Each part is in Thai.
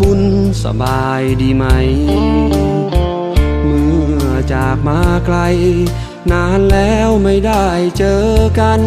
บุญสบายดีไหม เมื่อจากมาไกล นานแล้วไม่ได้เจอกัน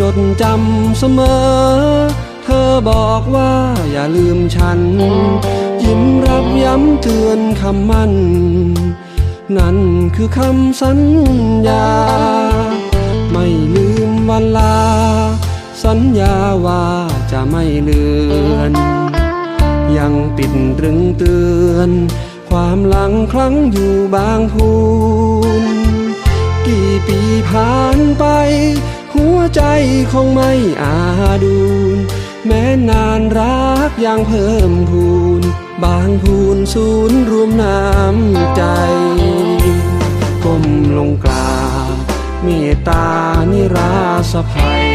จดจำเสมอ เธอบอกว่าอย่าลืมฉัน ยิ้มรับย้ำเตือนคำมั่น นั่นคือคำสัญญา ไม่ลืมวันลา สัญญาว่าจะไม่เลือน ยังติดรึงเตือน ความหลังครั้งอยู่บางพูนกี่ปีผ่านไป หัวใจคงไม่อาดูน แม้นานรักยังเพิ่มพูน บางพูนศูนย์รวมน้ำใจก้มลงกราบเมตตานิราสภัย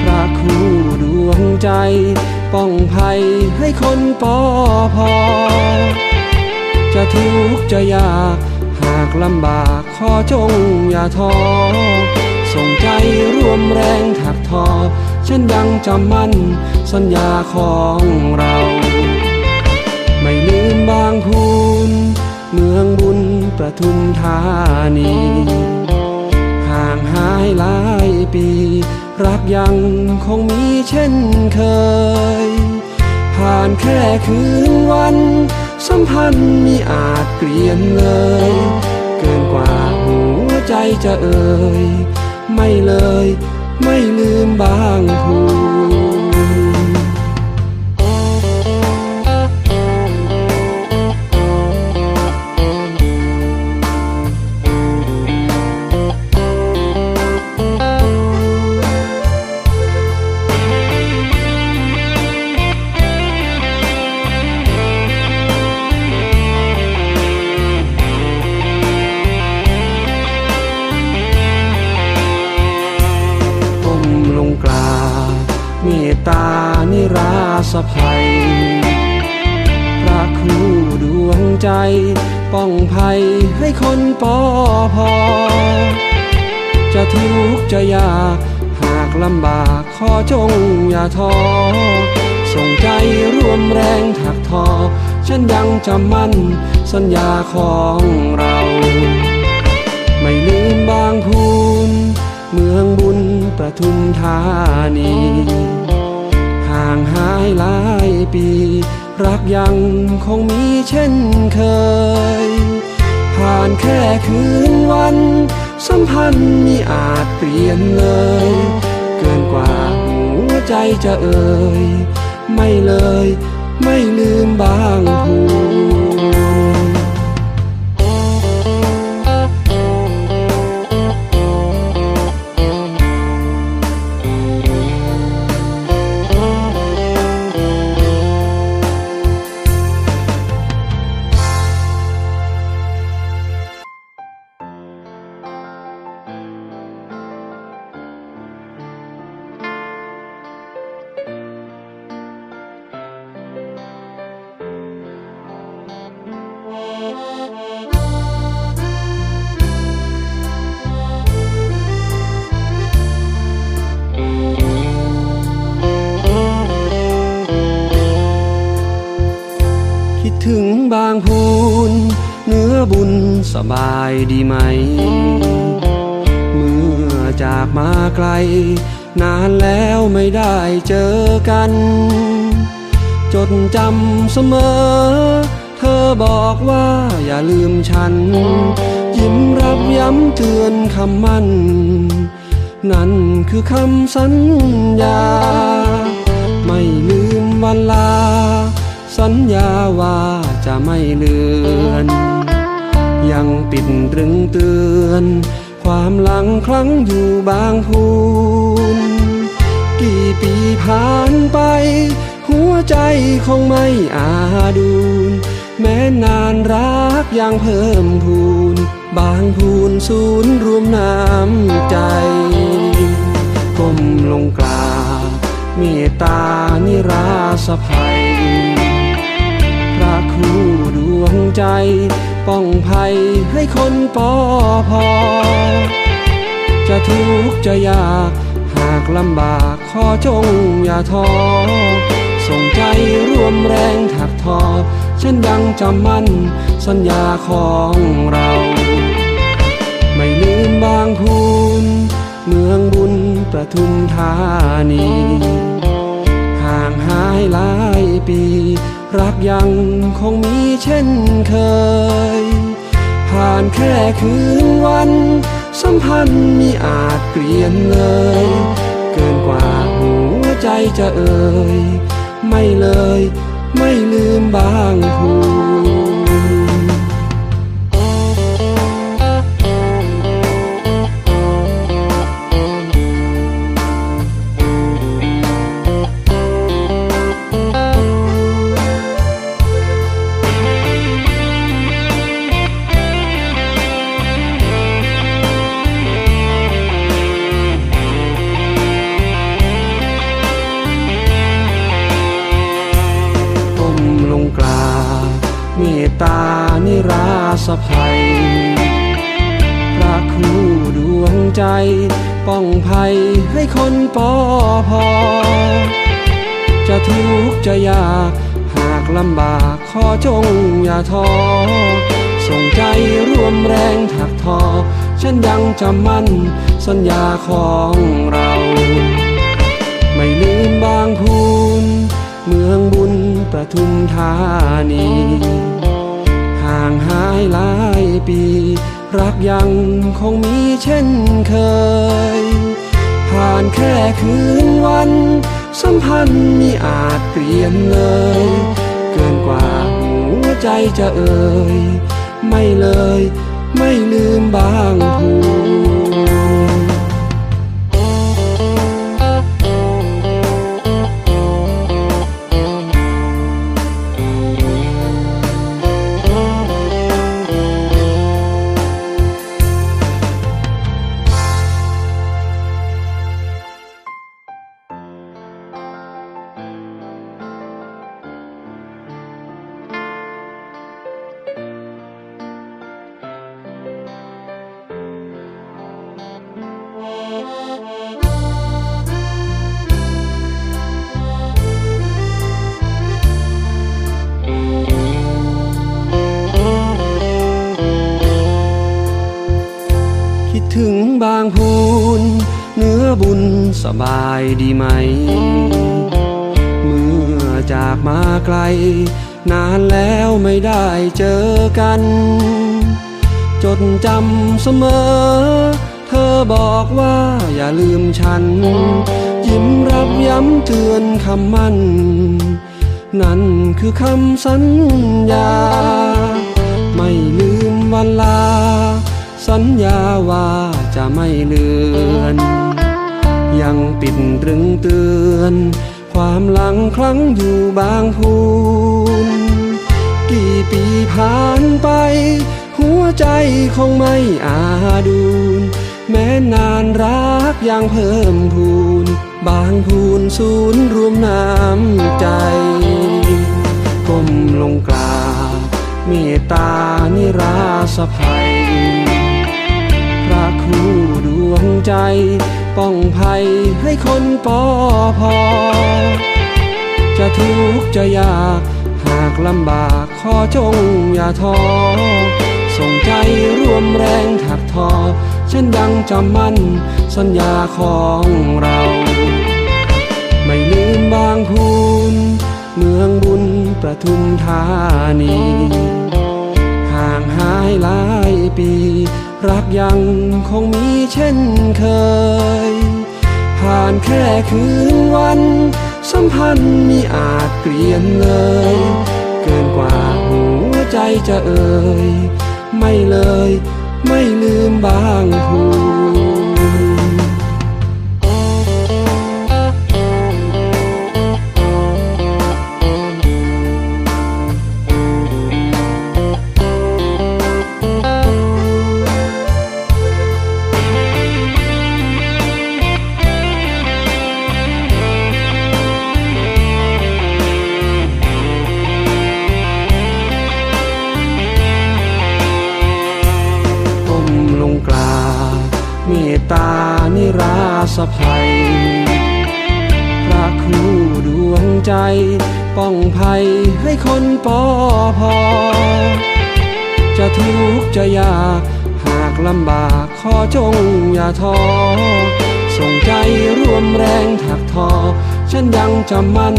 พระคู่ดวงใจ ป้องภัยให้คนปอพอ จะทุกข์จะยาก หากลำบากขอจงอย่าท้อ ส่งใจร่วมแรงถักทอ ฉันยังจำมั่นสัญญาของเรา ไม่ลืมบางพูน เมืองบุญประทุมธานี ห่างหายหลายปี รักยังคงมีเช่นเคย ผ่านแค่คืนวัน สัมพันธ์มีอาจเปลี่ยนเลย เกินกว่าหัวใจจะเอ่ย ไม่เลยไม่ลืมบางพู ใจ ป้องภัยให้คนปอพอ จะทุกข์จะยากหากลำบากขอจงอย่าท้อส่งใจร่วมแรงถักทอ ฉันยังจำมั่นสัญญาของเรา ไม่ลืมบางพูน เมืองบุญประทุมธานี ห่างหายหลายปี รักยังคงมีเช่นเคย ผ่านแค่คืนวัน สัมพันธ์มีอาจเปลี่ยนเลย เกินกว่าหัวใจจะเอ่ย ไม่เลย ไม่ลืมบางผู คิดถึงบางพูนเนื้อบุญสบายดีไหม เมื่อจากมาไกล นานแล้วไม่ได้เจอกัน จดจำเสมอ เธอบอกว่าอย่าลืมฉัน ยิ้มรับย้ำเตือนคำมั่น นั่นคือคำสัญญา ไม่ลืมวันลา สัญญาว่าจะไม่เลือน ยังติดรึงเตือน ความหลังครั้งอยู่บางพูนกี่ปีผ่านไป หัวใจคงไม่อาดูนแม้นานรักยังเพิ่มพูน บางพูนศูนย์รวมน้ำใจก้มลงกราบเมตตานิราสภัย ใจ ป้องภัยให้คนปอพอ จะทุกข์จะยาก หากลำบากขอจงอย่าท้อส่งใจร่วมแรงถักทอ ฉันยังจำมั่นสัญญาของเรา ไม่ลืมบางพูน เมืองบุญประทุมธานี ห่างหายหลายปี รักยังคงมีเช่นเคย ผ่านแค่คืนวัน สัมพันธ์มีอาจเปลี่ยนเลย เกินกว่าหัวใจจะเอ่ย ไม่เลย ไม่ลืมบางพู มตตานิราสภัย พระครูดวงใจ ป้องภัยให้คนปอพอ จะทุกข์จะยากหากลำบากขอจงอย่าท้อส่งใจร่วมแรงถักทอ ฉันยังจำมั่นสัญญาของเรา ไม่ลืมบางพูน เมืองบุญประทุมธานีางหายหลายปี รักยังคงมีเช่นเคย ผ่านแค่คืนวัน สัมพันธ์มีอาจเปลี่ยนเลย เกินกว่าหัวใจจะเอ่ย ไม่เลย ไม่ลืมบางพู บุญสบายดีไหม เมื่อจากมาไกล นานแล้วไม่ได้เจอกัน จดจำเสมอ เธอบอกว่าอย่าลืมฉัน ยิ้มรับย้ำเตือนคำมั่น นั่นคือคำสัญญา ไม่ลืมวันลา สัญญาว่าจะไม่เลือน ยังติดตรึงเตือน ความหลังครั้งอยู่บางพูนกี่ปีผ่านไป หัวใจคงไม่อาดูน แม้นานรักยังเพิ่มพูน บางพูนศูนย์รวมน้ำใจก้มลงกราบเมตตานิราสภัย พระคู่ดวงใจ ป้องภัยให้คนปอพอ จะทุกข์จะยากหากลำบากขอจงอย่าท้อส่งใจร่วมแรงถักทอ ฉันยังจำมั่นสัญญาของเรา ไม่ลืมบางพูน เมืองบุญประทุมธานี ห่างหายหลายปี รักยังคงมีเช่นเคย ผ่านแค่คืนวัน สัมพันธ์มีอาจเปลี่ยนเลย เกินกว่าหัวใจจะเอ่ย ไม่เลย ไม่ลืมบางพู ราสภัย พระครูดวงใจ ป้องภัยให้คนปอพอ จะทุกข์จะยากหากลำบากขอจงอย่าท้อส่งใจร่วมแรงถักทอ ฉันยังจำมั่น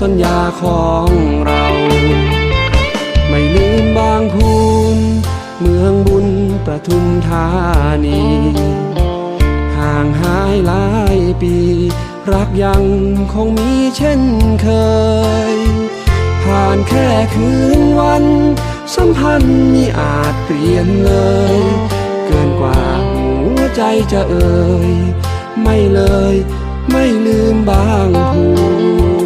สัญญาของเรา ไม่ลืมบางพูน เมืองบุญประทุมธานีางหายหลายปี รักยังคงมีเช่นเคย ผ่านแค่คืนวัน สัมพันธ์นี่อาจเปลี่ยนเลย เกินกว่าหัวใจจะเอ่ย ไม่เลย ไม่ลืมบางพู